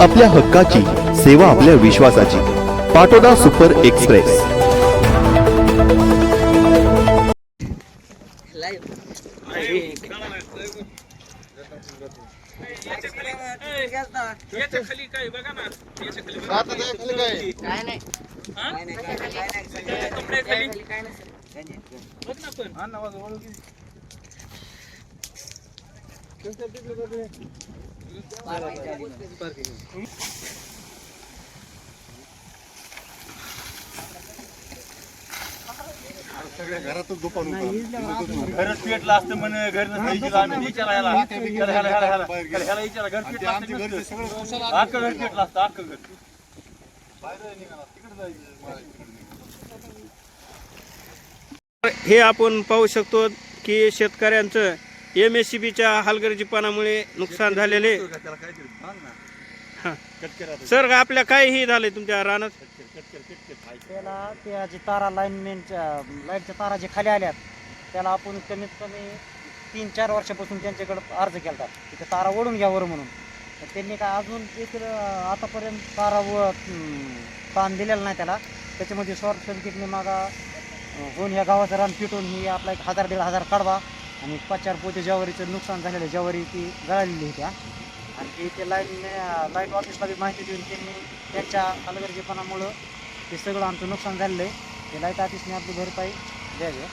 आपल्या हक्काची सेवा आपल्या विश्वासाची. Patoda super express. ना काय नाही हा? काय नाही काय नाही काय नाही त्याच्या कपड्याखाली काय नाही घरच पेटलं असतं म्हण घर ह्याला ह्याला विचारा घर पेटलं असतं. अख्खं घर पेटलं असतं अख्खं घर. हे आपण पाहू शकतो की शेतकऱ्यांचं एम एस सी बीच्या हलगर्जीपणामुळे नुकसान झालेले. सर आपल्या काय हे झालंय तुमच्या रानात? त्याला त्या जे तारा लाईनमेनच्या लाईटच्या तारा जे खाली आल्यात त्याला आपण कमीत कमी तीन चार वर्षापासून त्यांच्याकडे अर्ज केला तिथे तारा ओढून घ्यावर म्हणून. त्यांनी काय अजून देखील आतापर्यंत तारा व ताण दिलेला नाही त्याला. त्याच्यामध्ये शॉर्ट सर्किटने मागा होऊन ह्या गावाचं रान पिटून ही आपला एक हजार दीड हजार काढवा. आणि पाच चार पोते ज्वारीचं नुकसान झालेलं आहे. ज्वारी ती गळालेली आहे त्या. आणि ते ते लाईन लाइट ऑफिसला बी माहिती देऊन त्यांनी त्यांच्या हलगर्जीपणामुळं ते सगळं आमचं नुकसान झालेलं आहे. ते लाइट ऑफिसने आपली भरपाई द्यावी.